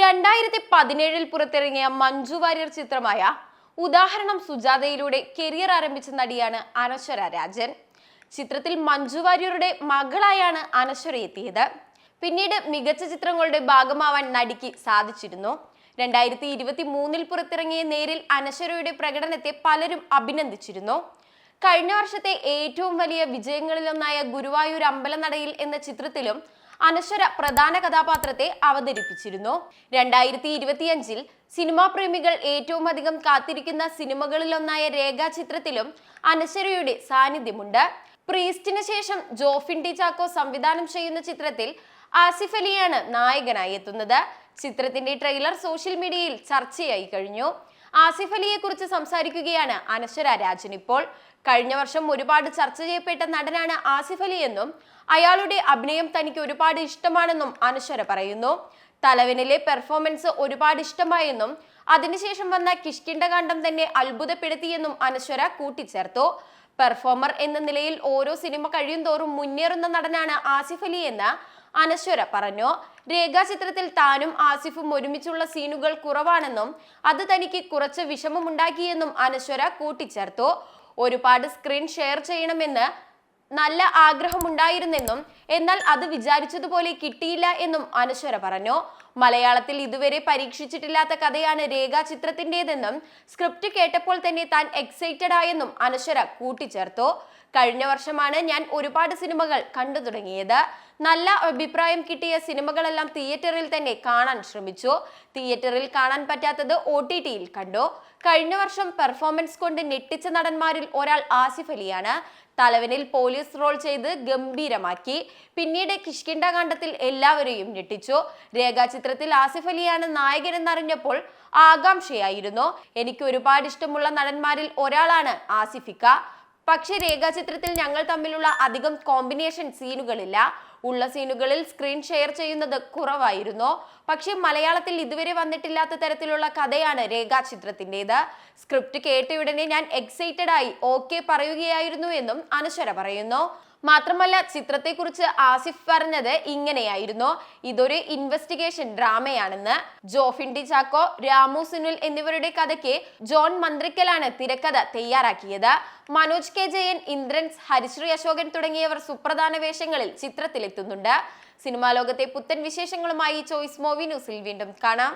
രണ്ടായിരത്തി പതിനേഴിൽ പുറത്തിറങ്ങിയ മഞ്ജു വാര്യർ ചിത്രമായ ഉദാഹരണം സുജാതയിലൂടെ കരിയർ ആരംഭിച്ച നടിയാണ് അനശ്വര രാജൻ. ചിത്രത്തിൽ മഞ്ജു വാര്യരുടെ മകളായാണ് അനശ്വര എത്തിയത്. പിന്നീട് മികച്ച ചിത്രങ്ങളുടെ ഭാഗമാവാൻ നടിക്ക് സാധിച്ചിരുന്നു. രണ്ടായിരത്തി ഇരുപത്തി മൂന്നിൽ പുറത്തിറങ്ങിയ നേരിൽ അനശ്വരയുടെ പ്രകടനത്തെ പലരും അഭിനന്ദിച്ചിരുന്നു. കഴിഞ്ഞ വർഷത്തെ ഏറ്റവും വലിയ വിജയങ്ങളിലൊന്നായ ഗുരുവായൂർ അമ്പലനടയിൽ എന്ന ചിത്രത്തിലും അനശ്വര പ്രധാന കഥാപാത്രത്തെ അവതരിപ്പിച്ചിരുന്നു. രണ്ടായിരത്തി ഇരുപത്തിയഞ്ചിൽ സിനിമാ പ്രേമികൾ ഏറ്റവും അധികം കാത്തിരിക്കുന്ന സിനിമകളിലൊന്നായ രേഖാ ചിത്രത്തിലും അനശ്വരയുടെ സാന്നിധ്യമുണ്ട്. പ്രീസ്റ്റിന് ശേഷം ജോഫിൻ ടി ചാക്കോ സംവിധാനം ചെയ്യുന്ന ചിത്രത്തിൽ ആസിഫ് അലിയാണ് നായകനായി എത്തുന്നത്. ചിത്രത്തിന്റെ ട്രെയിലർ സോഷ്യൽ മീഡിയയിൽ ചർച്ചയായി കഴിഞ്ഞു. ആസിഫ് അലിയെ കുറിച്ച് സംസാരിക്കുകയാണ് അനശ്വര രാജൻ. ഇപ്പോൾ കഴിഞ്ഞ വർഷം ഒരുപാട് ചർച്ച ചെയ്യപ്പെട്ട നടനാണ് ആസിഫ് അലി എന്നും അയാളുടെ അഭിനയം തനിക്ക് ഒരുപാട് ഇഷ്ടമാണെന്നും അനശ്വര പറയുന്നു. തലവനിലെ പെർഫോമൻസ് ഒരുപാട് ഇഷ്ടമായെന്നും അതിനുശേഷം വന്ന കിഷ്കിണ്ടകാന്ഡം തന്നെ അത്ഭുതപ്പെടുത്തിയെന്നും അനശ്വര കൂട്ടിച്ചേർത്തു. പെർഫോമർ എന്ന നിലയിൽ ഓരോ സിനിമ കഴിയും തോറും മുന്നേറുന്ന നടനാണ് ആസിഫ് അലി എന്ന് അനശ്വര പറഞ്ഞു. രേഖാചിത്രത്തിൽ താനും ആസിഫും ഒരുമിച്ചുള്ള സീനുകൾ കുറവാണെന്നും അത് തനിക്ക് കുറച്ച് വിഷമമുണ്ടാക്കിയെന്നും അനശ്വര കൂട്ടിച്ചേർത്തു. ഒരുപാട് സ്ക്രീൻ ഷെയർ ചെയ്യണമെന്ന് നല്ല ആഗ്രഹമുണ്ടായിരുന്നെന്നും എന്നാൽ അത് വിചാരിച്ചതുപോലെ കിട്ടിയില്ല എന്നും അനശ്വര പറഞ്ഞു. മലയാളത്തിൽ ഇതുവരെ പരീക്ഷിച്ചിട്ടില്ലാത്ത കഥയാണ് രേഖാ ചിത്രത്തിന്റെതെന്നും സ്ക്രിപ്റ്റ് കേട്ടപ്പോൾ തന്നെ താൻ എക്സൈറ്റഡ് ആയെന്നും അനശ്വര കൂട്ടിച്ചേർത്തു. കഴിഞ്ഞ വർഷമാണ് ഞാൻ ഒരുപാട് സിനിമകൾ കണ്ടു തുടങ്ങിയത്. നല്ല അഭിപ്രായം കിട്ടിയ സിനിമകളെല്ലാം തിയേറ്ററിൽ തന്നെ കാണാൻ ശ്രമിച്ചു. തിയേറ്ററിൽ കാണാൻ പറ്റാത്തത് ഒ ടി ടിയിൽ കണ്ടു. കഴിഞ്ഞ വർഷം പെർഫോമൻസ് കൊണ്ട് ഞെട്ടിച്ച നടന്മാരിൽ ഒരാൾ ആസിഫ് അലിയാണ്. തലവനിൽ പോലീസ് റോൾ ചെയ്ത് ഗംഭീരമാക്കി. പിന്നീട് കിഷ്കിണ്ട കാണ്ഡത്തിൽ എല്ലാവരെയും ഞെട്ടിച്ചു. രേഖാചിത്രത്തിൽ ആസിഫ് അലിയാണ് നായകൻ നായകനെന്നറിഞ്ഞപ്പോൾ ആകാംക്ഷയായിരുന്നു. എനിക്ക് ഒരുപാട് ഇഷ്ടമുള്ള നടന്മാരിൽ ഒരാളാണ് ആസിഫിക്ക. പക്ഷേ രേഖാചിത്രത്തിൽ ഞങ്ങൾ തമ്മിലുള്ള അധികം കോമ്പിനേഷൻ സീനുകളില്ല ഉള്ള സീനുകളിൽ സ്ക്രീൻ ഷെയർ ചെയ്യുന്നത് കുറവായിരുന്നു. പക്ഷേ മലയാളത്തിൽ ഇതുവരെ വന്നിട്ടില്ലാത്ത തരത്തിലുള്ള കഥയാണ് രേഖാചിത്രത്തിന്റെത്. സ്ക്രിപ്റ്റ് കേട്ടയുടനെ ഞാൻ എക്സൈറ്റഡ് ആയി ഓക്കെ പറയുകയായിരുന്നു എന്നും അനശ്വര പറയുന്നു. മാത്രമല്ല ചിത്രത്തെക്കുറിച്ച് ആസിഫ് പറഞ്ഞത് ഇങ്ങനെയായിരുന്നു. ഇതൊരു ഇൻവെസ്റ്റിഗേഷൻ ഡ്രാമയാണെന്ന് ജോഫിൻ ഡി ചാക്കോ രാമു സുനിൽ എന്നിവരുടെ കഥയ്ക്ക് ജോൺ മന്ത്രിക്കലാണ് തിരക്കഥ തയ്യാറാക്കിയത്. മനോജ് കെ ജയൻ ഇന്ദ്രൻസ് ഹരിശ്രീ അശോകൻ തുടങ്ങിയവർ സുപ്രധാന വേഷങ്ങളിൽ ചിത്രത്തിലെത്തുന്നുണ്ട്. സിനിമാ ലോകത്തെ പുത്തൻ വിശേഷങ്ങളുമായി ചോയ്സ് മൂവി ന്യൂസിൽ വീണ്ടും കാണാം.